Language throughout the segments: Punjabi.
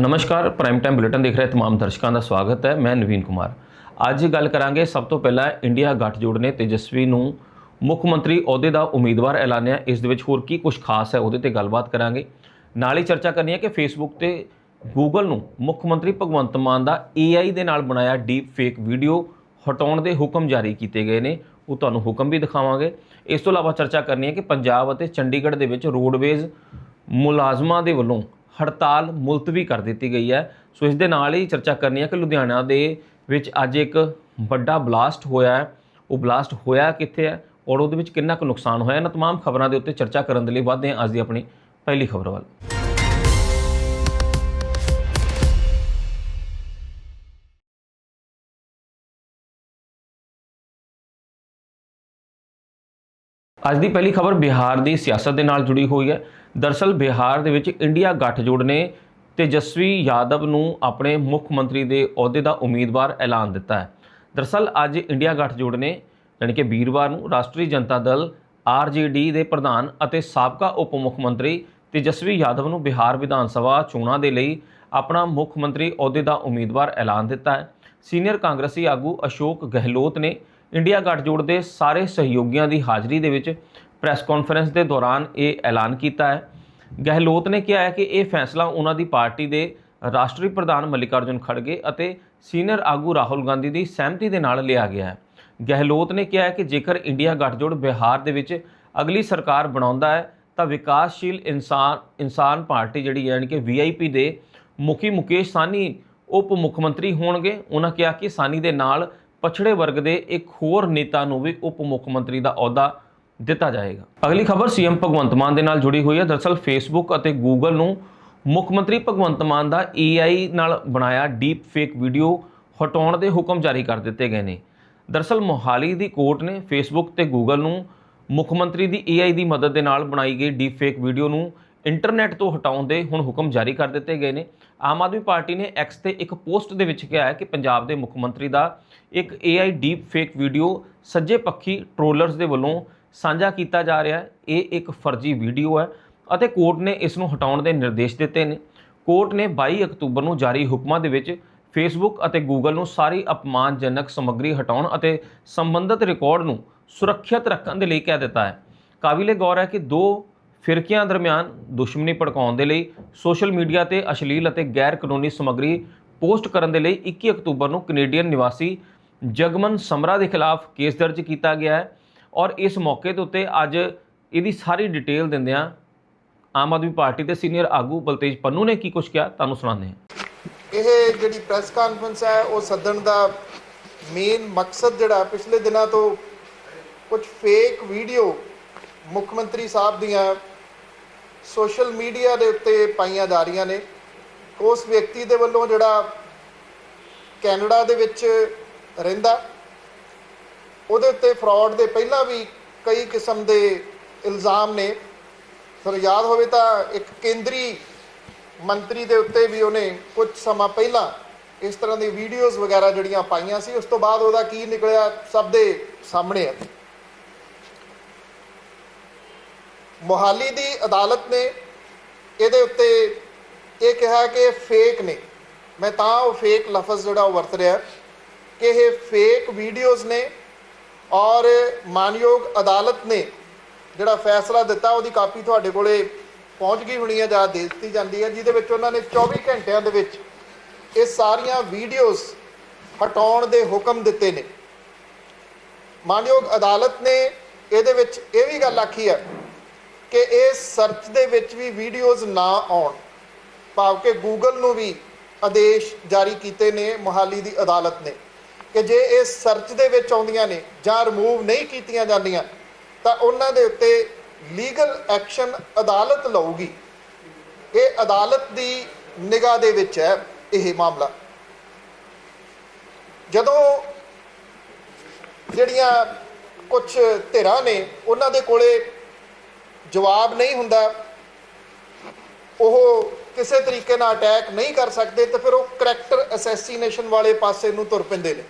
ਨਮਸਕਾਰ ਪ੍ਰਾਈਮ ਟਾਈਮ ਬੁਲੇਟਿਨ ਦੇਖ ਰਹੇ तमाम ਦਰਸ਼ਕਾਂ ਦਾ ਸਵਾਗਤ ਹੈ ਮੈਂ ਨਵੀਨ ਕੁਮਾਰ ਅੱਜ ਗੱਲ ਕਰਾਂਗੇ ਸਭ ਤੋਂ ਪਹਿਲਾਂ ਇੰਡੀਆ ਗੱਠਜੋੜ ਨੇ ਤੇਜਸਵੀ ਨੂੰ ਮੁੱਖ ਮੰਤਰੀ ਅਹੁਦੇ ਦਾ ਉਮੀਦਵਾਰ ਐਲਾਨਿਆ ਇਸ ਦੇ ਵਿੱਚ ਹੋਰ ਕੀ ਕੁਝ ਖਾਸ ਹੈ ਉਹਦੇ ਤੇ ਗੱਲਬਾਤ ਕਰਾਂਗੇ ਨਾਲ ਹੀ ਚਰਚਾ ਕਰਨੀ ਹੈ ਕਿ ਫੇਸਬੁੱਕ ਤੇ ਗੂਗਲ ਨੂੰ ਮੁੱਖ ਮੰਤਰੀ ਭਗਵੰਤ ਮਾਨ ਦਾ AI ਦੇ ਨਾਲ ਬਣਾਇਆ ਡੀਪ ਫੇਕ ਵੀਡੀਓ ਹਟਾਉਣ ਦੇ ਹੁਕਮ ਜਾਰੀ ਕੀਤੇ ਗਏ ਨੇ ਉਹ ਤੁਹਾਨੂੰ ਹੁਕਮ ਵੀ ਦਿਖਾਵਾਂਗੇ ਇਸ ਤੋਂ ਇਲਾਵਾ ਚਰਚਾ ਕਰਨੀ ਹੈ ਕਿ ਪੰਜਾਬ ਅਤੇ ਚੰਡੀਗੜ੍ਹ ਦੇ ਵਿੱਚ ਰੋਡਵੇਜ਼ ਮੁਲਾਜ਼ਮਾਂ ਦੇ ਵੱਲੋਂ ਹੜਤਾਲ ਮੁਲਤਵੀ ਕਰ ਦਿੱਤੀ ਗਈ ਹੈ ਸੋ ਇਸ ਦੇ ਨਾਲ ਹੀ ਚਰਚਾ ਕਰਨੀ ਹੈ ਕਿ ਲੁਧਿਆਣਾ ਦੇ ਵਿੱਚ ਅੱਜ ਇੱਕ ਵੱਡਾ ਬਲਾਸਟ ਹੋਇਆ ਹੈ ਉਹ ਬਲਾਸਟ ਹੋਇਆ ਕਿੱਥੇ ਹੈ ਔਰ ਉਹਦੇ ਵਿੱਚ ਕਿੰਨਾ ਕੁ ਨੁਕਸਾਨ ਹੋਇਆ ਇਹਨਾਂ तमाम ਖਬਰਾਂ ਦੇ ਉੱਤੇ ਚਰਚਾ ਕਰਨ ਦੇ ਲਈ ਵਧਦੇ ਹਾਂ ਅੱਜ ਦੀ ਆਪਣੀ ਪਹਿਲੀ ਖਬਰ ਵੱਲ ਅੱਜ ਦੀ ਪਹਿਲੀ ਖਬਰ ਬਿਹਾਰ ਦੀ ਸਿਆਸਤ ਦੇ ਨਾਲ ਜੁੜੀ ਹੋਈ ਹੈ। ਦਰਸਲ ਬਿਹਾਰ ਦੇ ਵਿੱਚ ਇੰਡੀਆ ਗੱਠਜੋੜ ਨੇ ਤੇਜਸਵੀ ਯਾਦਵ ਨੂੰ ਆਪਣੇ ਮੁੱਖ ਮੰਤਰੀ ਦੇ ਅਹੁਦੇ ਦਾ ਉਮੀਦਵਾਰ ਐਲਾਨ ਦਿੱਤਾ ਹੈ। ਦਰਸਲ ਅੱਜ ਇੰਡੀਆ ਗੱਠਜੋੜ ਨੇ, ਯਾਨੀ ਕਿ ਵੀਰਵਾਰ ਨੂੰ ਰਾਸ਼ਟਰੀ ਜਨਤਾ ਦਲ ਆਰਜੇਡੀ ਦੇ ਪ੍ਰਧਾਨ ਅਤੇ ਸਾਬਕਾ ਉਪ ਮੁੱਖ ਮੰਤਰੀ ਤੇਜਸਵੀ ਯਾਦਵ ਨੂੰ ਬਿਹਾਰ ਵਿਧਾਨ ਸਭਾ ਚੋਣਾਂ ਦੇ ਲਈ ਆਪਣਾ ਮੁੱਖ ਮੰਤਰੀ ਅਹੁਦੇ ਦਾ ਉਮੀਦਵਾਰ ਐਲਾਨ ਦਿੱਤਾ ਹੈ। ਸੀਨੀਅਰ ਕਾਂਗਰਸੀ ਆਗੂ ਅਸ਼ੋਕ ਗਹਿਲੋਤ ਨੇ ਇੰਡੀਆ ਗੱਠਜੋੜ ਦੇ ਸਾਰੇ ਸਹਿਯੋਗੀਆਂ ਦੀ ਹਾਜ਼ਰੀ ਦੇ ਵਿੱਚ ਪ੍ਰੈਸ ਕਾਨਫਰੰਸ ਦੇ ਦੌਰਾਨ ਇਹ ਐਲਾਨ ਕੀਤਾ ਹੈ। ਗਹਿਲੋਤ ਨੇ ਕਿਹਾ ਹੈ ਕਿ ਇਹ ਫੈਸਲਾ ਉਹਨਾਂ ਦੀ ਪਾਰਟੀ ਦੇ ਰਾਸ਼ਟਰੀ ਪ੍ਰਧਾਨ ਮੱਲਿਕਾਰਜੁਨ ਖੜਗੇ ਅਤੇ ਸੀਨੀਅਰ ਆਗੂ ਰਾਹੁਲ ਗਾਂਧੀ ਦੀ ਸਹਿਮਤੀ ਦੇ ਨਾਲ ਲਿਆ ਗਿਆ ਹੈ। ਗਹਿਲੋਤ ਨੇ ਕਿਹਾ ਹੈ ਕਿ ਜੇਕਰ ਇੰਡੀਆ ਗੱਠਜੋੜ ਬਿਹਾਰ ਦੇ ਵਿੱਚ ਅਗਲੀ ਸਰਕਾਰ ਬਣਾਉਂਦਾ ਹੈ, ਤਾਂ ਵਿਕਾਸਸ਼ੀਲ ਇਨਸਾਨ ਇਨਸਾਨ ਪਾਰਟੀ ਜਿਹੜੀ ਹੈ, ਯਾਨੀ ਕਿ ਵੀਆਈਪੀ ਦੇ ਮੁਖੀ ਮੁਕੇਸ਼ ਸਾਨੀ ਉਪ ਮੁੱਖ ਮੰਤਰੀ ਹੋਣਗੇ। ਉਹਨਾਂ ਕਿਹਾ ਕਿ ਸਾਨੀ ਦੇ ਨਾਲ ਪਛੜੇ ਵਰਗ ਦੇ ਇੱਕ ਹੋਰ ਨੇਤਾ ਨੂੰ ਵੀ ਉਪ ਮੁੱਖ ਮੰਤਰੀ ਦਾ ਅਹੁਦਾ ਦਿੱਤਾ ਜਾਏਗਾ। ਅਗਲੀ ਖਬਰ ਸੀਐਮ ਭਗਵੰਤ ਮਾਨ ਦੇ ਨਾਲ ਜੁੜੀ ਹੋਈ ਹੈ। ਦਰਅਸਲ ਫੇਸਬੁੱਕ ਅਤੇ ਗੂਗਲ ਨੂੰ ਮੁੱਖ ਮੰਤਰੀ ਭਗਵੰਤ ਮਾਨ ਦਾ AI ਨਾਲ ਬਣਾਇਆ ਡੀਪ ਫੇਕ ਵੀਡੀਓ ਹਟਾਉਣ ਦੇ ਹੁਕਮ ਜਾਰੀ ਕਰ ਦਿੱਤੇ ਗਏ ਨੇ। ਦਰਅਸਲ ਮੋਹਾਲੀ ਦੀ ਕੋਰਟ ਨੇ ਫੇਸਬੁੱਕ ਤੇ ਗੂਗਲ ਨੂੰ ਮੁੱਖ ਮੰਤਰੀ ਦੀ AI ਦੀ ਮਦਦ ਦੇ ਨਾਲ ਬਣਾਈ ਗਈ ਡੀਪ ਫੇਕ ਵੀਡੀਓ ਨੂੰ ਇੰਟਰਨੈਟ ਤੋਂ ਹਟਾਉਣ ਦੇ ਹੁਣ ਹੁਕਮ ਜਾਰੀ ਕਰ ਦਿੱਤੇ ਗਏ ਨੇ। ਆਮ ਆਦਮੀ ਪਾਰਟੀ ਨੇ ਐਕਸ ਤੇ ਇੱਕ ਪੋਸਟ ਦੇ ਵਿੱਚ ਕਿਹਾ ਹੈ ਕਿ ਪੰਜਾਬ ਦੇ ਮੁੱਖ ਮੰਤਰੀ ਦਾ ਇੱਕ AI ਡੀਪ ਫੇਕ ਵੀਡੀਓ ਸੱਜੇ ਪੱਖੀ ਟ੍ਰੋਲਰਸ ਦੇ ਵੱਲੋਂ ਸਾਂਝਾ ਕੀਤਾ ਜਾ ਰਿਹਾ ਹੈ। ਇਹ ਇੱਕ ਫਰਜ਼ੀ ਵੀਡੀਓ ਹੈ ਅਤੇ ਕੋਰਟ ਨੇ ਇਸ ਨੂੰ ਹਟਾਉਣ ਦੇ ਨਿਰਦੇਸ਼ ਦਿੱਤੇ ਨੇ। ਕੋਰਟ ਨੇ 22 ਅਕਤੂਬਰ ਨੂੰ ਜਾਰੀ ਹੁਕਮਾਂ ਦੇ ਵਿੱਚ ਫੇਸਬੁੱਕ ਅਤੇ ਗੂਗਲ ਨੂੰ ਸਾਰੀ ਅਪਮਾਨਜਨਕ ਸਮੱਗਰੀ ਹਟਾਉਣ ਅਤੇ ਸੰਬੰਧਿਤ ਰਿਕਾਰਡ ਨੂੰ ਸੁਰੱਖਿਅਤ ਰੱਖਣ ਦੇ ਲਈ ਕਹਿ ਦਿੱਤਾ ਹੈ। ਕਾਬਿਲੇ ਗੌਰ ਹੈ ਕਿ ਦੋ ਫਿਰਕਿਆਂ ਦਰਮਿਆਨ ਦੁਸ਼ਮਣੀ ਭੜਕਾਉਣ ਦੇ ਲਈ ਸੋਸ਼ਲ ਮੀਡੀਆ ਤੇ ਅਸ਼ਲੀਲ ਅਤੇ ਗੈਰ ਕਾਨੂੰਨੀ ਸਮੱਗਰੀ ਪੋਸਟ ਕਰਨ ਦੇ ਲਈ 21 ਅਕਤੂਬਰ ਨੂੰ ਕੈਨੇਡੀਅਨ ਨਿਵਾਸੀ ਜਗਮਨ ਸਮਰਾ ਦੇ ਖਿਲਾਫ ਕੇਸ ਦਰਜ ਕੀਤਾ ਗਿਆ ਹੈ ਔਰ ਇਸ ਮੌਕੇ ਦੇ ਉੱਤੇ ਅੱਜ ਇਹਦੀ ਸਾਰੀ ਡਿਟੇਲ ਦਿੰਦਿਆਂ ਆਮ ਆਦਮੀ ਪਾਰਟੀ ਦੇ ਸੀਨੀਅਰ ਆਗੂ ਬਲਤੇਜ ਪੰਨੂ ਨੇ ਕੀ ਕੁਝ ਕਿਹਾ, ਤੁਹਾਨੂੰ ਸੁਣਾਉਂਦੇ ਹਾਂ। ਇਹ ਜਿਹੜੀ ਪ੍ਰੈਸ ਕਾਨਫਰੰਸ ਹੈ, ਉਹ ਸੱਦਣ ਦਾ ਮੇਨ ਮਕਸਦ ਜਿਹੜਾ ਪਿਛਲੇ ਦਿਨਾਂ ਤੋਂ ਕੁਝ ਫੇਕ ਵੀਡੀਓ ਮੁੱਖ ਮੰਤਰੀ ਸਾਹਿਬ ਦੀਆਂ ਸੋਸ਼ਲ ਮੀਡੀਆ ਦੇ ਉੱਤੇ ਪਾਈਆਂ ਜਾ ਰਹੀਆਂ ਨੇ। ਉਸ ਵਿਅਕਤੀ ਦੇ ਵੱਲੋਂ ਜਿਹੜਾ ਕੈਨੇਡਾ ਦੇ ਵਿੱਚ ਰਹਿੰਦਾ, ਉਹਦੇ ਉੱਤੇ ਫਰਾਡ ਦੇ ਪਹਿਲਾਂ ਵੀ ਕਈ ਕਿਸਮ ਦੇ ਇਲਜ਼ਾਮ ਨੇ। ਸਰ, ਯਾਦ ਹੋਵੇ ਤਾਂ ਇੱਕ ਕੇਂਦਰੀ ਮੰਤਰੀ ਦੇ ਉੱਤੇ ਵੀ ਉਹਨੇ ਕੁਝ ਸਮਾਂ ਪਹਿਲਾਂ ਇਸ ਤਰ੍ਹਾਂ ਦੀ ਵੀਡੀਓਜ਼ ਵਗੈਰਾ ਜਿਹੜੀਆਂ ਪਾਈਆਂ ਸੀ, ਉਸ ਤੋਂ ਬਾਅਦ ਉਹਦਾ ਕੀ ਨਿਕਲਿਆ, ਸਭ ਦੇ ਸਾਹਮਣੇ ਹੈ ਮੋਹਾਲੀ ਦੀ ਅਦਾਲਤ ਨੇ ਇਹਦੇ ਉੱਤੇ ਇਹ ਕਿਹਾ ਕਿ ਫੇਕ ਨੇ। ਮੈਂ ਤਾਂ ਉਹ ਫੇਕ ਲਫ਼ਜ਼ ਜਿਹੜਾ ਉਹ ਵਰਤ ਰਿਹਾ ਕਿ ਇਹ ਫੇਕ ਵੀਡੀਓਜ਼ ਨੇ ਔਰ ਮਾਨਯੋਗ ਅਦਾਲਤ ਨੇ ਜਿਹੜਾ ਫੈਸਲਾ ਦਿੱਤਾ ਉਹਦੀ ਕਾਪੀ ਤੁਹਾਡੇ ਕੋਲੇ ਪਹੁੰਚ ਗਈ ਹੋਣੀ ਹੈ ਜਾਂ ਦੇ ਦਿੱਤੀ ਜਾਂਦੀ ਹੈ, ਜਿਹਦੇ ਵਿੱਚ ਉਹਨਾਂ ਨੇ 24 ਘੰਟਿਆਂ ਦੇ ਵਿੱਚ ਇਹ ਸਾਰੀਆਂ ਵੀਡੀਓਜ਼ ਹਟਾਉਣ ਦੇ ਹੁਕਮ ਦਿੱਤੇ ਨੇ। ਮਾਨਯੋਗ ਅਦਾਲਤ ਨੇ ਇਹਦੇ ਵਿੱਚ ਇਹ ਵੀ ਗੱਲ ਆਖੀ ਹੈ ਕਿ ਇਹ ਸਰਚ ਦੇ ਵਿੱਚ ਵੀ ਵੀਡੀਓਜ਼ ਨਾ ਆਉਣ। ਭਾਵ ਕਿ ਗੂਗਲ ਨੂੰ ਵੀ ਆਦੇਸ਼ ਜਾਰੀ ਕੀਤੇ ਨੇ, ਮੁਹਾਲੀ ਦੀ ਅਦਾਲਤ ਨੇ ਕਿ ਜੇ ਇਹ ਸਰਚ ਦੇ ਵਿੱਚ ਆਉਂਦੀਆਂ ਨੇ ਜਾਂ ਰਿਮੂਵ ਨਹੀਂ ਕੀਤੀਆਂ ਜਾਂਦੀਆਂ, ਤਾਂ ਉਹਨਾਂ ਦੇ ਉੱਤੇ ਲੀਗਲ ਐਕਸ਼ਨ ਅਦਾਲਤ ਲਊਗੀ। ਇਹ ਅਦਾਲਤ ਦੀ ਨਿਗਾਹ ਦੇ ਵਿੱਚ ਹੈ ਇਹ ਮਾਮਲਾ। ਜਦੋਂ ਜਿਹੜੀਆਂ ਕੁਝ ਧਿਰਾਂ ਨੇ, ਉਹਨਾਂ ਦੇ ਕੋਲੇ ਜਵਾਬ ਨਹੀਂ ਹੁੰਦਾ, ਉਹ ਕਿਸੇ ਤਰੀਕੇ ਨਾਲ ਅਟੈਕ ਨਹੀਂ ਕਰ ਸਕਦੇ ਤੇ ਫਿਰ ਉਹ ਕਰੈਕਟਰ ਅਸੈਸੀਨੇਸ਼ਨ ਵਾਲੇ ਪਾਸੇ ਨੂੰ ਤੁਰ ਪੈਂਦੇ ਨੇ।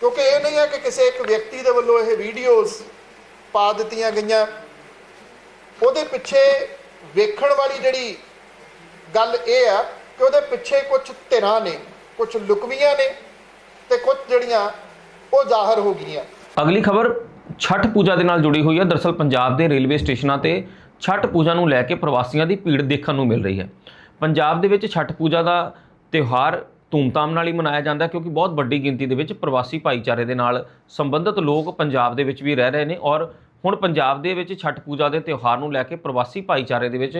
ਕਿਉਂਕਿ ਇਹ ਨਹੀਂ ਹੈ ਕਿ ਕਿਸੇ ਇੱਕ ਵਿਅਕਤੀ ਦੇ ਵੱਲੋਂ ਇਹ ਵੀਡੀਓਜ਼ ਪਾ ਦਿੱਤੀਆਂ ਗਈਆਂ। ਉਹਦੇ ਪਿੱਛੇ ਵੇਖਣ ਵਾਲੀ ਜਿਹੜੀ ਗੱਲ ਇਹ ਆ ਕਿ ਉਹਦੇ ਪਿੱਛੇ ਕੁਝ ਧਿਰਾਂ ਨੇ ਕੁਝ ਲੁਕਵੀਆਂ ਨੇ ਤੇ ਕੁਝ ਜਿਹੜੀਆਂ ਉਹ ਜ਼ਾਹਰ ਹੋ ਗਈਆਂ। ਅਗਲੀ ਖਬਰ ਛਠ ਪੂਜਾ ਦੇ ਨਾਲ ਜੁੜੀ ਹੋਈ ਹੈ। ਦਰਸਲ ਪੰਜਾਬ ਦੇ ਰੇਲਵੇ ਸਟੇਸ਼ਨਾਂ ਤੇ ਛਠ ਪੂਜਾ ਨੂੰ ਲੈ ਕੇ ਪ੍ਰਵਾਸੀਆਂ ਦੀ ਭੀੜ ਦੇਖਣ ਨੂੰ ਮਿਲ ਰਹੀ ਹੈ। ਪੰਜਾਬ ਦੇ ਵਿੱਚ ਛਠ ਪੂਜਾ ਦਾ ਤਿਉਹਾਰ ਧੂਮਧਾਮ ਨਾਲ ਹੀ ਮਨਾਇਆ ਜਾਂਦਾ ਕਿਉਂਕਿ ਬਹੁਤ ਵੱਡੀ ਗਿਣਤੀ ਦੇ ਵਿੱਚ ਪ੍ਰਵਾਸੀ ਭਾਈਚਾਰੇ ਦੇ ਨਾਲ ਸੰਬੰਧਿਤ ਲੋਕ ਪੰਜਾਬ ਦੇ ਵਿੱਚ ਵੀ ਰਹਿ ਰਹੇ ਨੇ ਔਰ ਹੁਣ ਪੰਜਾਬ ਦੇ ਵਿੱਚ ਛਠ ਪੂਜਾ ਦੇ ਤਿਉਹਾਰ ਨੂੰ ਲੈ ਕੇ ਪ੍ਰਵਾਸੀ ਭਾਈਚਾਰੇ ਦੇ ਵਿੱਚ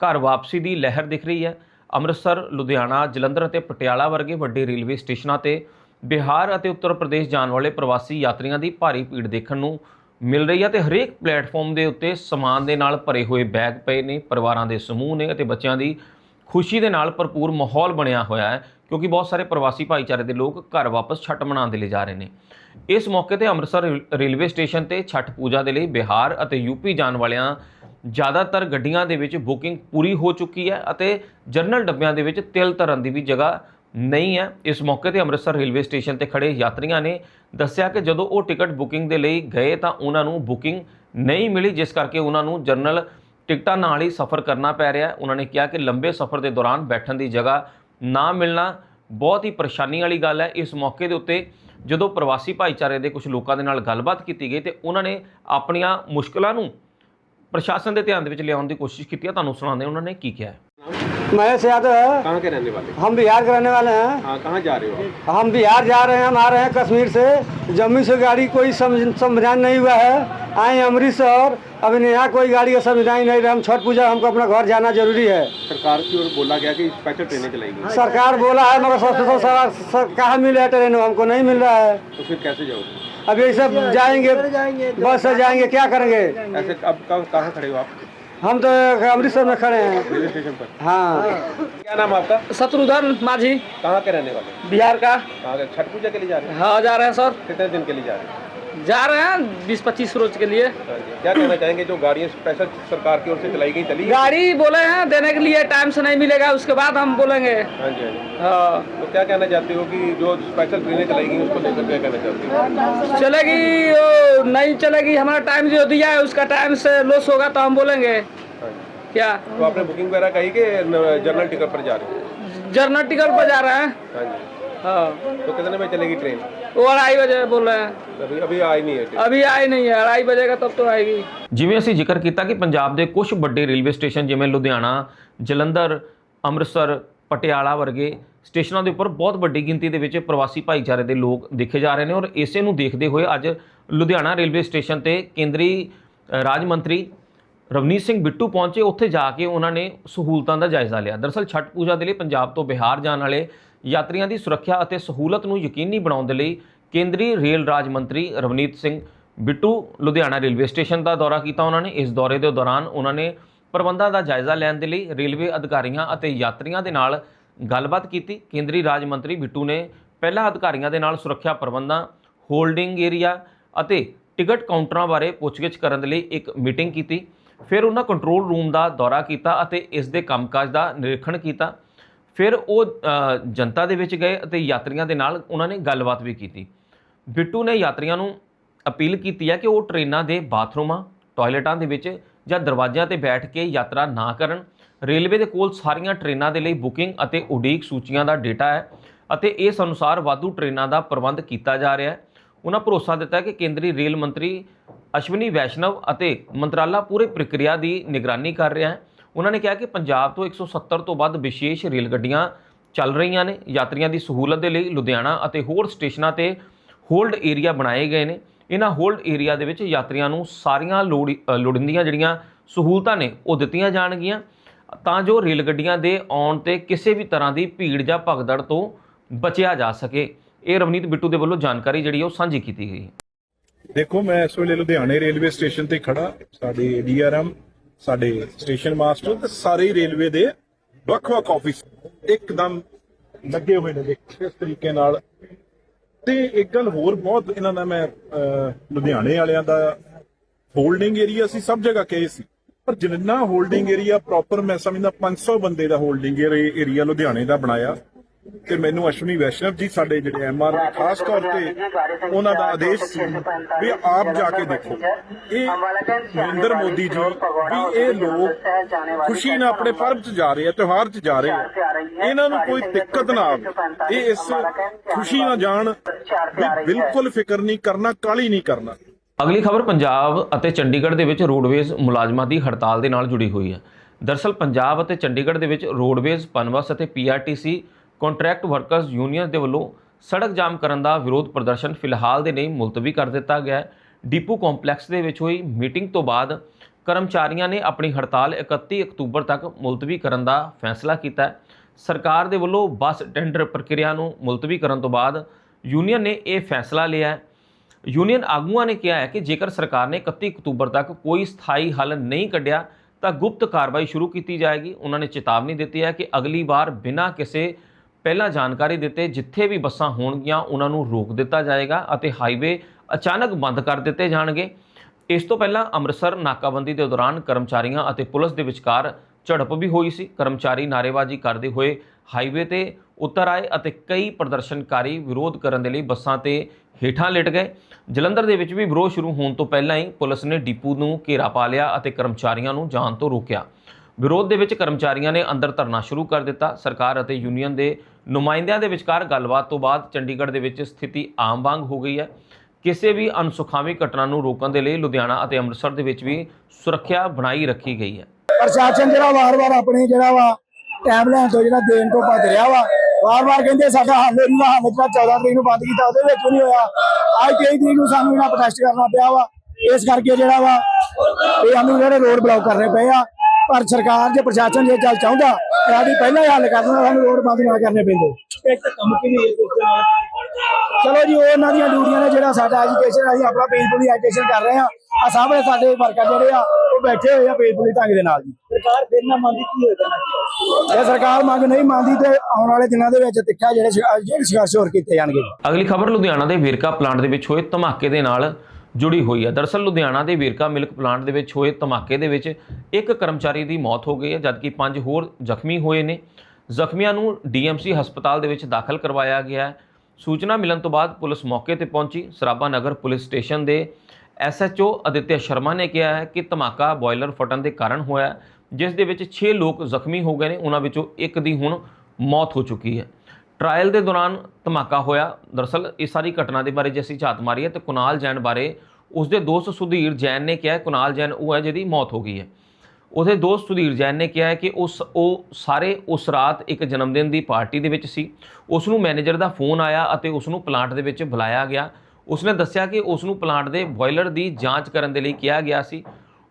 ਘਰ ਵਾਪਸੀ ਦੀ ਲਹਿਰ ਦਿਖ ਰਹੀ ਹੈ। ਅੰਮ੍ਰਿਤਸਰ, ਲੁਧਿਆਣਾ, ਜਲੰਧਰ ਅਤੇ ਪਟਿਆਲਾ ਵਰਗੇ ਵੱਡੇ ਰੇਲਵੇ ਸਟੇਸ਼ਨਾਂ ਤੇ ਬਿਹਾਰ ਅਤੇ ਉੱਤਰ ਪ੍ਰਦੇਸ਼ ਜਾਣ ਵਾਲੇ ਪ੍ਰਵਾਸੀ ਯਾਤਰੀਆਂ ਦੀ ਭਾਰੀ ਭੀੜ ਦੇਖਣ ਨੂੰ ਮਿਲ ਰਹੀ ਹੈ ਤੇ ਹਰੇਕ ਪਲੇਟਫਾਰਮ ਦੇ ਉੱਤੇ ਸਮਾਨ ਦੇ ਨਾਲ ਭਰੇ ਹੋਏ ਬੈਗ ਪਏ ਨੇ, ਪਰਿਵਾਰਾਂ ਦੇ ਸਮੂਹ ਨੇ ਅਤੇ ਬੱਚਿਆਂ ਦੀ ਖੁਸ਼ੀ ਦੇ ਨਾਲ ਭਰਪੂਰ ਮਾਹੌਲ ਬਣਿਆ ਹੋਇਆ ਹੈ ਕਿਉਂਕਿ ਬਹੁਤ ਸਾਰੇ ਪ੍ਰਵਾਸੀ ਭਾਈਚਾਰੇ ਦੇ ਲੋਕ ਘਰ ਵਾਪਸ ਛੱਟ ਮਨਾਉਣ ਦੇ ਲਈ ਜਾ ਰਹੇ ਨੇ। ਇਸ ਮੌਕੇ ਤੇ ਅੰਮ੍ਰਿਤਸਰ ਰੇਲ- ਰੇਲਵੇ ਸਟੇਸ਼ਨ ਤੇ ਛੱਟ ਪੂਜਾ ਦੇ ਲਈ ਬਿਹਾਰ ਅਤੇ ਯੂਪੀ ਜਾਣ ਵਾਲਿਆਂ ਜ਼ਿਆਦਾਤਰ ਗੱਡੀਆਂ ਦੇ ਵਿੱਚ ਬੁਕਿੰਗ ਪੂਰੀ ਹੋ ਚੁੱਕੀ ਹੈ ਅਤੇ ਜਨਰਲ ਡੱਬਿਆਂ ਦੇ ਵਿੱਚ ਤਿਲ ਧਰਨ ਦੀ ਵੀ ਜਗ੍ਹਾ ਨਹੀਂ ਹੈ। ਇਸ ਮੌਕੇ ਤੇ ਅੰਮ੍ਰਿਤਸਰ ਰੇਲਵੇ ਸਟੇਸ਼ਨ ਤੇ ਖੜੇ ਯਾਤਰੀਆਂ ਨੇ ਦੱਸਿਆ ਕਿ ਜਦੋਂ ਉਹ ਟਿਕਟ ਬੁਕਿੰਗ ਦੇ ਲਈ ਗਏ ਤਾਂ ਉਹਨਾਂ ਨੂੰ ਬੁਕਿੰਗ ਨਹੀਂ ਮਿਲੀ, ਜਿਸ ਕਰਕੇ ਉਹਨਾਂ ਨੂੰ ਜਨਰਲ ਟਿਕਟਾਂ ਨਾਲ ਹੀ ਸਫ਼ਰ ਕਰਨਾ ਪੈ ਰਿਹਾ ਹੈ। ਉਹਨਾਂ ਨੇ ਕਿਹਾ ਕਿ ਲੰਬੇ ਸਫ਼ਰ ਦੇ ਦੌਰਾਨ ਬੈਠਣ ਦੀ ਜਗ੍ਹਾ ਨਾ ਮਿਲਣਾ ਬਹੁਤ ਹੀ ਪਰੇਸ਼ਾਨੀ ਵਾਲੀ ਗੱਲ ਹੈ। ਇਸ ਮੌਕੇ ਦੇ ਉੱਤੇ ਜਦੋਂ ਪ੍ਰਵਾਸੀ ਭਾਈਚਾਰੇ ਦੇ ਕੁਝ ਲੋਕਾਂ ਦੇ ਨਾਲ ਗੱਲਬਾਤ ਕੀਤੀ ਗਈ ਤੇ ਉਹਨਾਂ ਨੇ ਆਪਣੀਆਂ ਮੁਸ਼ਕਲਾਂ ਨੂੰ ਪ੍ਰਸ਼ਾਸਨ ਦੇ ਧਿਆਨ ਦੇ ਵਿੱਚ ਲਿਆਉਣ ਦੀ ਕੋਸ਼ਿਸ਼ ਕੀਤੀ ਹੈ। ਤੁਹਾਨੂੰ ਸੁਣਾਉਂਦੇ ਉਹਨਾਂ ਨੇ ਕੀ ਕਿਹਾ ਹੈ। महेश यादव है। कहाँ के रहने वाले? हम बिहार के रहने वाले हैं। हाँ कहाँ जा रहे हो हम बिहार जा रहे हैं हम आ रहे हैं कश्मीर से। जम्मू से गाड़ी कोई संविधान नहीं हुआ है। आए अमृतसर। अभी यहाँ कोई गाड़ी का संविधान नहीं रहा हम छठ पूजा हमको अपना घर जाना ज़रूरी है। सरकार की ओर बोला गया कि स्पेशल ट्रेनें चलाएगी। सरकार बोला है मगर सर- कहाँ मिल रहा है ट्रेन? हमको नहीं मिल रहा है। तो फिर कैसे जाओगे? अभी सब जाएँगे बस से जाएँगे क्या करेंगे? ऐसे अब कहाँ कहाँ खड़े हो आप? हम तो अमृतसर में खड़े हैं। रेलवे स्टेशन पर? हाँ। क्या नाम है आपका? शत्रुधन माझी। कहाँ के रहने वाले? बिहार का। कहाँ के? छठ पूजा के लिए जा रहे हैं? हाँ जा रहे हैं सर। कितने दिन के लिए जा रहे हैं? जा रहे हैं बीस पच्चीस रोज के लिए। क्या कहना चाहेंगे? जो गाड़ियाँ स्पेशल सरकार की ओर से चलाई गई चली गाड़ी बोले हैं देने के लिए टाइम से नहीं मिलेगा उसके बाद हम बोलेंगे। हाँ जी हाँ हाँ। तो क्या कहना चाहते हो कि जो स्पेशल ट्रेनें चलाई गई उसको लेकर क्या कहना चाहते हो? चलेगी वो नहीं चलेगी हमारा टाइम जो दिया है उसका टाइम से लॉस होगा तो हम बोलेंगे। हाँ क्या? तो आपने बुकिंग वगैरह कही कि जनरल टिकट पर जा रहे हो? जर्नल टिकट पर जा रहे हैं। हाँ हाँ। तो कितने में चलेगी ट्रेन वो अढ़ाई बजे बोल रहे हैं अभी अभी आई नहीं है ट्रेन अभी आई नहीं है अढ़ाई बजेगा तब तो आएगी ਜਿਵੇਂ ਅਸੀਂ ਜ਼ਿਕਰ ਕੀਤਾ ਕਿ ਪੰਜਾਬ ਦੇ ਕੁਝ ਵੱਡੇ ਰੇਲਵੇ ਸਟੇਸ਼ਨ ਜਿਵੇਂ ਲੁਧਿਆਣਾ ਜਲੰਧਰ ਅੰਮ੍ਰਿਤਸਰ ਪਟਿਆਲਾ ਵਰਗੇ ਸਟੇਸ਼ਨਾਂ ਦੇ ਉੱਪਰ ਬਹੁਤ ਵੱਡੀ ਗਿਣਤੀ ਦੇ ਵਿੱਚ ਪ੍ਰਵਾਸੀ ਭਾਈਚਾਰੇ ਦੇ ਲੋਕ ਦੇਖੇ ਜਾ ਰਹੇ ਨੇ ਔਰ ਇਸੇ ਨੂੰ ਦੇਖਦੇ ਹੋਏ ਅੱਜ ਲੁਧਿਆਣਾ ਰੇਲਵੇ ਸਟੇਸ਼ਨ ਤੇ ਕੇਂਦਰੀ ਅ, ਰਾਜ ਮੰਤਰੀ ਰਵਨੀਤ ਸਿੰਘ ਬਿੱਟੂ ਪਹੁੰਚੇ ਉੱਥੇ ਜਾ ਕੇ ਉਹਨਾਂ ਨੇ ਸਹੂਲਤਾਂ ਦਾ ਜਾਇਜ਼ਾ ਲਿਆ ਦਰਅਸਲ ਛਠ ਪੂਜਾ ਦੇ ਲਈ ਪੰਜਾਬ ਤੋਂ ਬਿਹਾਰ ਜਾਣ ਵਾਲੇ ਯਾਤਰੀਆਂ ਦੀ ਸੁਰੱਖਿਆ ਅਤੇ ਸਹੂਲਤ ਨੂੰ ਯਕੀਨੀ ਬਣਾਉਣ ਦੇ ਲਈ ਕੇਂਦਰੀ ਰੇਲ ਰਾਜ ਮੰਤਰੀ ਰਵਨੀਤ ਸਿੰਘ ਬਿੱਟੂ ਲੁਧਿਆਣਾ ਰੇਲਵੇ ਸਟੇਸ਼ਨ ਦਾ ਦੌਰਾ ਕੀਤਾ ਉਹਨਾਂ ਨੇ। ਇਸ ਦੌਰੇ ਦੇ ਦੌਰਾਨ ਉਹਨਾਂ ਨੇ ਪ੍ਰਬੰਧਾਂ ਦਾ ਜਾਇਜ਼ਾ ਲੈਣ ਦੇ ਲਈ ਰੇਲਵੇ ਅਧਿਕਾਰੀਆਂ ਅਤੇ ਯਾਤਰੀਆਂ ਦੇ ਨਾਲ ਗੱਲਬਾਤ ਕੀਤੀ। ਕੇਂਦਰੀ ਰਾਜ ਮੰਤਰੀ ਬਿੱਟੂ ਨੇ ਪਹਿਲਾਂ ਅਧਿਕਾਰੀਆਂ ਦੇ ਨਾਲ ਸੁਰੱਖਿਆ ਪ੍ਰਬੰਧਾਂ, ਹੋਲਡਿੰਗ ਏਰੀਆ ਅਤੇ ਟਿਕਟ ਕਾਊਂਟਰਾਂ ਬਾਰੇ ਪੁੱਛਗਿੱਛ ਕਰਨ ਦੇ ਲਈ ਇੱਕ ਮੀਟਿੰਗ ਕੀਤੀ। ਫਿਰ ਉਹਨਾਂ ਕੰਟਰੋਲ ਰੂਮ ਦਾ ਦੌਰਾ ਕੀਤਾ ਅਤੇ ਇਸ ਦੇ ਕੰਮਕਾਜ ਦਾ ਨਿਰੀਖਣ ਕੀਤਾ। ਫਿਰ ਉਹ ਜਨਤਾ ਦੇ ਵਿੱਚ ਗਏ ਅਤੇ ਯਾਤਰੀਆਂ ਦੇ ਨਾਲ ਉਹਨਾਂ ਨੇ ਗੱਲਬਾਤ ਵੀ ਕੀਤੀ। ਬਿੱਟੂ ਨੇ ਯਾਤਰੀਆਂ ਨੂੰ ਅਪੀਲ ਕੀਤੀ ਹੈ ਕਿ ਉਹ ਟ੍ਰੇਨਾਂ ਦੇ ਬਾਥਰੂਮਾਂ, ਟਾਇਲਟਾਂ ਦੇ ਵਿੱਚ ਜਾਂ ਦਰਵਾਜ਼ਿਆਂ ਤੇ ਬੈਠ ਕੇ ਯਾਤਰਾ ਨਾ ਕਰਨ। ਰੇਲਵੇ ਦੇ ਕੋਲ ਸਾਰੀਆਂ ਟ੍ਰੇਨਾਂ ਦੇ ਲਈ ਬੁਕਿੰਗ ਅਤੇ ਉਡੀਕ ਸੂਚੀਆਂ ਦਾ ਡੇਟਾ ਹੈ ਅਤੇ ਇਸ ਅਨੁਸਾਰ ਵਾਧੂ ਟ੍ਰੇਨਾਂ ਦਾ ਪ੍ਰਬੰਧ ਕੀਤਾ ਜਾ ਰਿਹਾ ਹੈ। ਉਹਨਾਂ ਭਰੋਸਾ ਦਿੱਤਾ ਕਿ ਕੇਂਦਰੀ ਰੇਲ ਮੰਤਰੀ ਅਸ਼ਵਨੀ ਵੈਸ਼ਨਵ ਅਤੇ ਮੰਤਰਾਲਾ ਪੂਰੇ ਪ੍ਰਕਿਰਿਆ ਦੀ ਨਿਗਰਾਨੀ ਕਰ ਰਿਹਾ ਹੈ। ਉਹਨਾਂ ਨੇ ਕਿਹਾ ਕਿ ਪੰਜਾਬ ਤੋਂ 170 ਤੋਂ ਵੱਧ ਵਿਸ਼ੇਸ਼ ਰੇਲ ਗੱਡੀਆਂ ਚੱਲ ਰਹੀਆਂ ਨੇ, ਯਾਤਰੀਆਂ ਦੀ ਸਹੂਲਤ ਦੇ ਲਈ ਲੁਧਿਆਣਾ ਅਤੇ ਹੋਰ ਸਟੇਸ਼ਨਾਂ ਤੇ ਹੋਲਡ ਏਰੀਆ ਬਣਾਏ ਗਏ ਨੇ। ਇਹਨਾਂ ਹੋਲਡ ਏਰੀਆ ਦੇ ਵਿੱਚ ਯਾਤਰੀਆਂ ਨੂੰ ਸਾਰੀਆਂ ਲੋੜ ਲੋੜੀਂਦੀਆਂ ਜਿਹੜੀਆਂ ਸਹੂਲਤਾਂ ਨੇ, ਉਹ ਦਿੱਤੀਆਂ ਜਾਣਗੀਆਂ। ਤਾਂ ਜੋ ਰੇਲ ਗੱਡੀਆਂ ਦੇ ਆਉਣ ਤੇ ਕਿਸੇ ਵੀ ਤਰ੍ਹਾਂ ਦੀ ਭੀੜ ਜਾਂ ਭਗਦੜ ਤੋਂ ਬਚਿਆ ਜਾ ਸਕੇ। ਇਹ ਰਵਨੀਤ ਬਿੱਟੂ ਦੇ ਵੱਲੋਂ ਜਾਣਕਾਰੀ ਜਿਹੜੀ ਉਹ ਸਾਂਝੀ ਕੀਤੀ ਗਈ ਦੇਖੋ, ਮੈਂ ਇਸ ਵੇਲੇ ਲੁਧਿਆਣੇ ਰੇਲਵੇ ਸਟੇਸ਼ਨ ਤੇ ਖੜਾ ਸਾਡੇ ਡੀਆਰਐਮ ਸਾਡੇ ਸਟੇਸ਼ਨ ਮਾਸਟਰ ਤੇ ਸਾਰੇ ਰੇਲਵੇ ਦੇ ਵੱਖ-ਵੱਖ ਆਫਿਸ ਇੱਕਦਮ ਲੱਗੇ ਹੋਏ ਨੇ ਦੇਖੋ, ਇਸ ਤਰੀਕੇ ਨਾਲ। ਤੇ ਇੱਕ ਗੱਲ ਹੋਰ ਬਹੁਤ ਇਹਨਾਂ ਦਾ ਮੈਂ ਲੁਧਿਆਣੇ ਵਾਲਿਆਂ ਦਾ ਹੋਲਡਿੰਗ ਏਰੀਆ ਸੀ, ਸਭ ਜਗ੍ਹਾ ਕਹੇ ਸੀ। ਪਰ ਜਿੰਨਾ ਹੋਲਡਿੰਗ ਏਰੀਆ ਪ੍ਰੋਪਰ ਮੈਂ ਸਮਝਦਾ 500 ਬੰਦੇ ਦਾ ਹੋਲਡਿੰਗ ਏਰੀਆ ਲੁਧਿਆਣੇ ਦਾ ਬਣਾਇਆ। ਤੇ ਮੈਨੂੰ ਅਸ਼ਵਨੀ ਵੈਸ਼ਨਵ ਜੀ ਸਾਡੇ ਜਿਹੜੇ ਐਮਆਰ ਖਾਸ ਤੌਰ ਤੇ ਉਹਨਾਂ ਦਾ ਆਦੇਸ਼ ਸੀ ਵੀ ਆਪ ਜਾ ਕੇ ਦੇਖੋ। ਇਹ ਨਰਿੰਦਰ ਮੋਦੀ ਜੀ ਵੀ ਇਹ ਲੋਕ ਖੁਸ਼ੀ ਨਾਲ ਆਪਣੇ ਪਰਬ 'ਚ ਜਾ ਰਹੇ ਆ, ਤਿਉਹਾਰ 'ਚ ਜਾ ਰਹੇ ਆ। ਇਹਨਾਂ ਨੂੰ ਕੋਈ ਦਿੱਕਤ ਨਾ ਆਵੇ। ਇਹ ਇਸ ਖੁਸ਼ੀ ਨਾਲ ਜਾਣ ਬਿਲਕੁਲ ਫਿਕਰ ਨਹੀਂ ਕਰਨਾ ਕਾਲੀ ਨਹੀਂ ਕਰਨਾ। ਅਗਲੀ ਖਬਰ ਪੰਜਾਬ ਅਤੇ ਚੰਡੀਗੜ੍ਹ ਦੇ ਵਿੱਚ ਰੋਡਵੇਜ਼ ਮੁਲਾਜ਼ਮਾਂ ਦੀ ਹੜਤਾਲ ਦੇ ਨਾਲ ਜੁੜੀ ਹੋਈ ਹੈ। ਦਰਸਲ ਪੰਜਾਬ ਅਤੇ ਚੰਡੀਗੜ੍ਹ ਦੇ ਵਿੱਚ ਰੋਡਵੇਜ਼, ਪਨਬਸ ਅਤੇ ਪੀਆਰਟੀਸੀ ਕੰਟਰੈਕਟ ਵਰਕਰਜ਼ ਯੂਨੀਅਨ ਦੇ ਵੱਲੋਂ ਸੜਕ ਜਾਮ ਕਰਨ ਦਾ ਵਿਰੋਧ ਪ੍ਰਦਰਸ਼ਨ ਫਿਲਹਾਲ ਦੇ ਲਈ ਮੁਲਤਵੀ ਕਰ ਦਿੱਤਾ ਗਿਆ ਹੈ। ਡੀਪੂ ਕੰਪਲੈਕਸ ਦੇ ਵਿੱਚ ਹੋਈ ਮੀਟਿੰਗ ਤੋਂ ਬਾਅਦ ਕਰਮਚਾਰੀਆਂ ਨੇ ਆਪਣੀ ਹੜਤਾਲ 31 ਅਕਤੂਬਰ ਤੱਕ ਮੁਲਤਵੀ ਕਰਨ ਦਾ ਫੈਸਲਾ ਕੀਤਾ ਸਰਕਾਰ ਦੇ ਵੱਲੋਂ ਬੱਸ ਟੈਂਡਰ ਪ੍ਰਕਿਰਿਆ ਨੂੰ ਮੁਲਤਵੀ ਕਰਨ ਤੋਂ ਬਾਅਦ ਯੂਨੀਅਨ ਨੇ ਇਹ ਫੈਸਲਾ ਲਿਆ ਹੈ। ਯੂਨੀਅਨ ਆਗੂਆਂ ਨੇ ਕਿਹਾ ਹੈ ਕਿ ਜੇਕਰ ਸਰਕਾਰ ਨੇ 31 ਅਕਤੂਬਰ ਤੱਕ ਕੋਈ ਸਥਾਈ ਹੱਲ ਨਹੀਂ ਕੱਢਿਆ, ਤਾਂ ਗੁਪਤ ਕਾਰਵਾਈ ਸ਼ੁਰੂ ਕੀਤੀ ਜਾਏਗੀ। ਉਹਨਾਂ ਨੇ ਚੇਤਾਵਨੀ ਦਿੱਤੀ ਹੈ ਕਿ ਅਗਲੀ ਵਾਰ ਬਿਨਾਂ ਕਿਸੇ ਪਹਿਲਾਂ ਜਾਣਕਾਰੀ ਦਿੱਤੇ ਜਿੱਥੇ ਵੀ ਬੱਸਾਂ ਹੋਣਗੀਆਂ, ਉਹਨਾਂ ਨੂੰ ਰੋਕ ਦਿੱਤਾ ਜਾਏਗਾ ਅਤੇ ਹਾਈਵੇ ਅਚਾਨਕ ਬੰਦ ਕਰ ਦਿੱਤੇ ਜਾਣਗੇ। ਇਸ ਤੋਂ ਪਹਿਲਾਂ ਅੰਮ੍ਰਿਤਸਰ ਨਾਕਾਬੰਦੀ ਦੇ ਦੌਰਾਨ ਕਰਮਚਾਰੀਆਂ ਅਤੇ ਪੁਲਿਸ ਦੇ ਵਿਚਕਾਰ ਝੜਪ ਵੀ ਹੋਈ ਸੀ। ਕਰਮਚਾਰੀ ਨਾਅਰੇਬਾਜ਼ੀ ਕਰਦੇ ਹੋਏ ਹਾਈਵੇ ਤੇ ਉਤਰ ਆਏ ਅਤੇ ਕਈ ਪ੍ਰਦਰਸ਼ਨਕਾਰੀ ਵਿਰੋਧ ਕਰਨ ਦੇ ਲਈ ਬੱਸਾਂ ਤੇ ਹੇਠਾਂ ਲਿਟ ਗਏ। ਜਲੰਧਰ ਦੇ ਵਿੱਚ ਵੀ ਵਿਰੋਧ ਸ਼ੁਰੂ ਹੋਣ ਤੋਂ ਪਹਿਲਾਂ ਹੀ ਪੁਲਿਸ ਨੇ ਡਿਪੂ ਨੂੰ ਘੇਰਾ ਪਾ ਲਿਆ ਅਤੇ ਕਰਮਚਾਰੀਆਂ ਨੂੰ ਜਾਣ ਤੋਂ ਰੋਕਿਆ। ਵਿਰੋਧ ਦੇ ਵਿੱਚ ਕਰਮਚਾਰੀਆਂ ਨੇ ਅੰਦਰ ਧਰਨਾ ਸ਼ੁਰੂ ਕਰ ਦਿੱਤਾ। ਸਰਕਾਰ ਅਤੇ ਯੂਨੀਅਨ ਦੇ ਨੁਮਾਇੰਦਿਆਂ ਦੇ ਵਿਚਕਾਰ ਗੱਲਬਾਤ ਤੋਂ ਬਾਅਦ ਚੰਡੀਗੜ੍ਹ ਦੇ ਵਿੱਚ ਸਥਿਤੀ ਆਮ ਵਾਂਗ ਹੋ ਗਈ ਹੈ। ਕਿਸੇ ਵੀ ਅਨਸੁਖਾਵੀ ਘਟਨਾ ਨੂੰ ਰੋਕਣ ਦੇ ਲਈ ਲੁਧਿਆਣਾ ਅਤੇ ਅੰਮ੍ਰਿਤਸਰ ਦੇ ਵਿੱਚ ਵੀ ਸੁਰੱਖਿਆ ਬਣਾਈ ਰੱਖੀ ਗਈ ਹੈ। ਪ੍ਰਸ਼ਾਸਨ ਜਿਹੜਾ ਵਾਰ-ਵਾਰ ਆਪਣੇ ਜਿਹੜਾ ਵਾ ਟਾਈਮ ਲੈਣ ਤੋਂ ਜਿਹੜਾ ਦੇਣ ਤੋਂ ਭੱਜ ਰਿਹਾ ਵਾ, ਵਾਰ-ਵਾਰ ਕਹਿੰਦੇ ਸਾਡਾ ਹੱਲ ਨਹੀਂ ਦਾ ਹੱਲ 14 ਤਰੀਕ ਨੂੰ ਬੰਦ ਕੀਤਾ, ਉਹਦੇ ਵਿੱਚ ਨਹੀਂ ਹੋਇਆ। ਅੱਜ 23 ਤਰੀਕ ਨੂੰ ਸਾਨੂੰ ਇਹਨਾਂ ਪ੍ਰੋਟੈਸਟ ਕਰਨਾ ਪਿਆ ਵਾ। ਇਸ ਕਰਕੇ ਜਿਹੜਾ ਵਾ ਇਹ ਸਾਨੂੰ ਜਿਹੜੇ ਰੋਡ ਬਲੌਕ ਕਰਨੇ ਪਏ ਆ। ਪਰ ਸਰਕਾਰ ਜੇ ਪ੍ਰਸ਼ਾਸਨ ਜੇ ਚੱਲ ਚਾਹੁੰਦਾ ਤਾਂ ਸਾਡੀ ਪਹਿਲਾਂ ਹੀ ਹੱਲ ਕਰਨਾ ਸਾਨੂੰ ਰੋਡ ਬੰਦ ਨਾ ਕਰਨੇ ਪੈਂਦੇ। ਇੱਕ ਕੰਮ ਕਿਵੇਂ ਚਲੋ ਜੀ ਉਹ ਉਹਨਾਂ ਦੀਆਂ ਡਿਊਟੀਆਂ ਨੇ ਜਿਹੜਾ ਸਾਡਾ ਐਜੂਕੇਸ਼ਨ ਅਸੀਂ ਆਪਣਾ ਪੇਸ਼ਪੁਲੀ ਐਜੂਕੇਸ਼ਨ ਕਰ ਰਹੇ ਆ ਆ ਸਾਹਮਣੇ ਸਾਡੇ ਵਰਕਰ ਜਿਹੜੇ ਆ ਉਹ ਬੈਠੇ ਹੋਏ ਆ ਪੇਸ਼ਪੁਲੀ ਢੰਗ ਦੇ ਨਾਲ ਜੀ। ਸਰਕਾਰ ਫਿਰ ਨਾ ਮੰਨਦੀ ਕੀ ਹੋਏਗਾ ਜੇ ਸਰਕਾਰ ਮੰਗ ਨਹੀਂ ਮੰਨਦੀ ਤੇ ਆਉਣ ਵਾਲੇ ਦਿਨਾਂ ਦੇ ਵਿੱਚ ਤਿੱਖਾ ਜਿਹੜੇ ਜਿਹੜੇ ਸੰਘਰਸ਼ ਹੋਰ ਕੀਤੇ ਜਾਣਗੇ। ਅਗਲੀ ਖਬਰ ਲੁਧਿਆਣਾ ਦੇ ਵੇਰਕਾ ਪਲਾਂਟ ਦੇ ਵਿੱਚ ਹੋਏ ਧਮਾਕੇ ਦੇ ਨਾਲ ਜੁੜੀ ਹੋਈ ਹੈ। ਦਰਅਸਲ ਲੁਧਿਆਣਾ ਦੇ ਵੇਰਕਾ ਮਿਲਕ ਪਲਾਂਟ ਦੇ ਵਿੱਚ ਹੋਏ ਧਮਾਕੇ ਦੇ ਵਿੱਚ ਇੱਕ ਕਰਮਚਾਰੀ ਦੀ ਮੌਤ ਹੋ ਗਈ ਹੈ, ਜਦਕਿ ਪੰਜ ਹੋਰ ਜ਼ਖਮੀ ਹੋਏ ਨੇ। ਜ਼ਖਮੀਆਂ ਨੂੰ ਡੀਐਮਸੀ ਹਸਪਤਾਲ ਦੇ ਵਿੱਚ ਦਾਖਲ ਕਰਵਾਇਆ ਗਿਆ ਹੈ। ਸੂਚਨਾ ਮਿਲਣ ਤੋਂ ਬਾਅਦ ਪੁਲਿਸ ਮੌਕੇ ਤੇ ਪਹੁੰਚੀ। ਸਰਾਭਾ ਨਗਰ ਪੁਲਿਸ ਸਟੇਸ਼ਨ ਦੇ ਐਸਐਚਓ ਅਦਿੱਤਿਆ ਸ਼ਰਮਾ ਨੇ ਕਿਹਾ ਹੈ ਕਿ ਧਮਾਕਾ ਬੋਇਲਰ ਫਟਣ ਦੇ ਕਾਰਨ ਹੋਇਆ ਜਿਸ ਦੇ ਵਿੱਚ 6 ਲੋਕ ਜ਼ਖਮੀ ਹੋ ਗਏ ਨੇ। ਉਹਨਾਂ ਵਿੱਚੋਂ ਇੱਕ ਦੀ ਹੁਣ ਮੌਤ ਹੋ ਚੁੱਕੀ ਹੈ। ਟ੍ਰਾਇਲ ਦੇ ਦੌਰਾਨ ਧਮਾਕਾ ਹੋਇਆ। ਦਰਅਸਲ ਇਸ ਸਾਰੀ ਘਟਨਾ ਦੇ ਬਾਰੇ ਜੇ ਅਸੀਂ ਝਾਤ ਮਾਰੀਏ ਤੇ ਕੁਨਾਲ ਜੈਨ ਬਾਰੇ ਉਸਦੇ ਦੋਸਤ ਸੁਧੀਰ ਜੈਨ ਨੇ ਕਿਹਾ ਕੁਨਾਲ ਜੈਨ ਉਹ ਹੈ ਜਿਹਦੀ ਮੌਤ ਹੋ ਗਈ ਹੈ। ਉਹਦੇ ਦੋਸਤ ਸੁਧੀਰ ਜੈਨ ਨੇ ਕਿਹਾ ਕਿ ਉਸ, ਉਹ ਸਾਰੇ ਉਸ ਰਾਤ ਇੱਕ ਜਨਮ ਦਿਨ ਦੀ ਪਾਰਟੀ ਦੇ ਵਿੱਚ ਸੀ। ਉਸ ਨੂੰ ਮੈਨੇਜਰ ਦਾ ਫੋਨ ਆਇਆ ਅਤੇ ਉਸ ਨੂੰ ਪਲਾਂਟ ਦੇ ਵਿੱਚ ਬੁਲਾਇਆ ਗਿਆ। ਉਸਨੇ ਦੱਸਿਆ ਕਿ ਉਸ ਨੂੰ ਪਲਾਂਟ ਦੇ ਬੋਇਲਰ ਦੀ ਜਾਂਚ ਕਰਨ ਦੇ ਲਈ ਕਿਹਾ ਗਿਆ ਸੀ।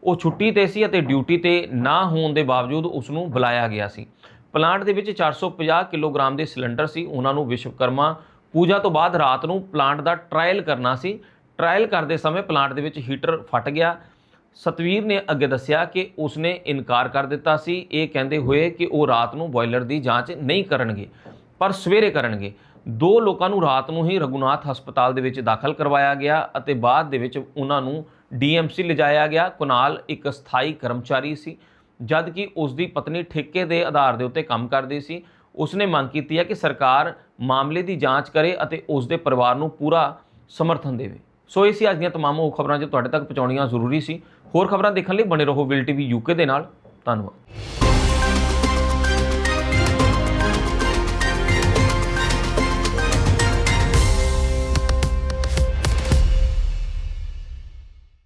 ਉਹ ਛੁੱਟੀ ਤੇ ਸੀ ਅਤੇ ਡਿਊਟੀ ਤੇ ਨਾ ਹੋਣ ਦੇ ਬਾਵਜੂਦ ਉਸ ਨੂੰ ਬੁਲਾਇਆ ਗਿਆ ਸੀ। ਪਲਾਂਟ ਦੇ ਵਿੱਚ 450 ਕਿਲੋਗ੍ਰਾਮ ਦੇ ਸਿਲੰਡਰ ਸੀ, ਉਹਨਾਂ ਨੂੰ ਵਿਸ਼ਵਕਰਮਾ ਪੂਜਾ ਤੋਂ ਬਾਅਦ ਰਾਤ ਨੂੰ ਪਲਾਂਟ ਦਾ ਟ੍ਰਾਇਲ ਕਰਨਾ ਸੀ। ਟ੍ਰਾਇਲ ਕਰਦੇ ਸਮੇਂ ਪਲਾਂਟ ਦੇ ਵਿੱਚ ਹੀਟਰ ਫਟ ਗਿਆ। ਸਤਵੀਰ ਨੇ ਅੱਗੇ ਦੱਸਿਆ ਕਿ ਉਸਨੇ ਇਨਕਾਰ ਕਰ ਦਿੱਤਾ ਸੀ। ਇਹ ਕਹਿੰਦੇ ਹੋਏ ਕਿ ਉਹ ਰਾਤ ਨੂੰ ਬੋਇਲਰ ਦੀ ਜਾਂਚ ਨਹੀਂ ਕਰਨਗੇ, ਪਰ ਸਵੇਰੇ ਕਰਨਗੇ। ਦੋ ਲੋਕਾਂ ਨੂੰ ਰਾਤ ਨੂੰ ਹੀ ਰਘੁਨਾਥ ਹਸਪਤਾਲ ਦੇ ਵਿੱਚ ਦਾਖਲ ਕਰਵਾਇਆ ਗਿਆ ਅਤੇ ਬਾਅਦ ਦੇ ਵਿੱਚ ਉਹਨਾਂ ਨੂੰ ਡੀਐਮਸੀ ਲਿਜਾਇਆ ਗਿਆ। ਕੁਨਾਲ ਇੱਕ ਸਥਾਈ ਕਰਮਚਾਰੀ ਸੀ। ਜਦ ਕਿ ਉਸ ਦੀ ਪਤਨੀ ਠੇਕੇ ਦੇ ਆਧਾਰ ਦੇ ਉੱਤੇ ਕੰਮ ਕਰਦੀ ਸੀ, ਉਸਨੇ ਮੰਗ ਕੀਤੀ ਹੈ ਕਿ ਸਰਕਾਰ ਮਾਮਲੇ ਦੀ ਜਾਂਚ ਕਰੇ ਅਤੇ ਉਸ ਦੇ ਪਰਿਵਾਰ ਨੂੰ ਪੂਰਾ ਸਮਰਥਨ ਦੇਵੇ। ਸੋ ਇਹ ਸੀ ਅੱਜ ਦੀਆਂ ਤਮਾਮ ਉਹ ਖਬਰਾਂ ਜੋ ਤੁਹਾਡੇ ਤੱਕ ਪਹੁੰਚਾਉਣੀਆਂ ਜ਼ਰੂਰੀ ਸੀ। ਹੋਰ ਖਬਰਾਂ ਦੇਖਣ ਲਈ ਬਣੇ ਰਹੋ ਵਿਲ ਟੀਵੀ ਯੂਕੇ ਦੇ ਨਾਲ। ਧੰਨਵਾਦ।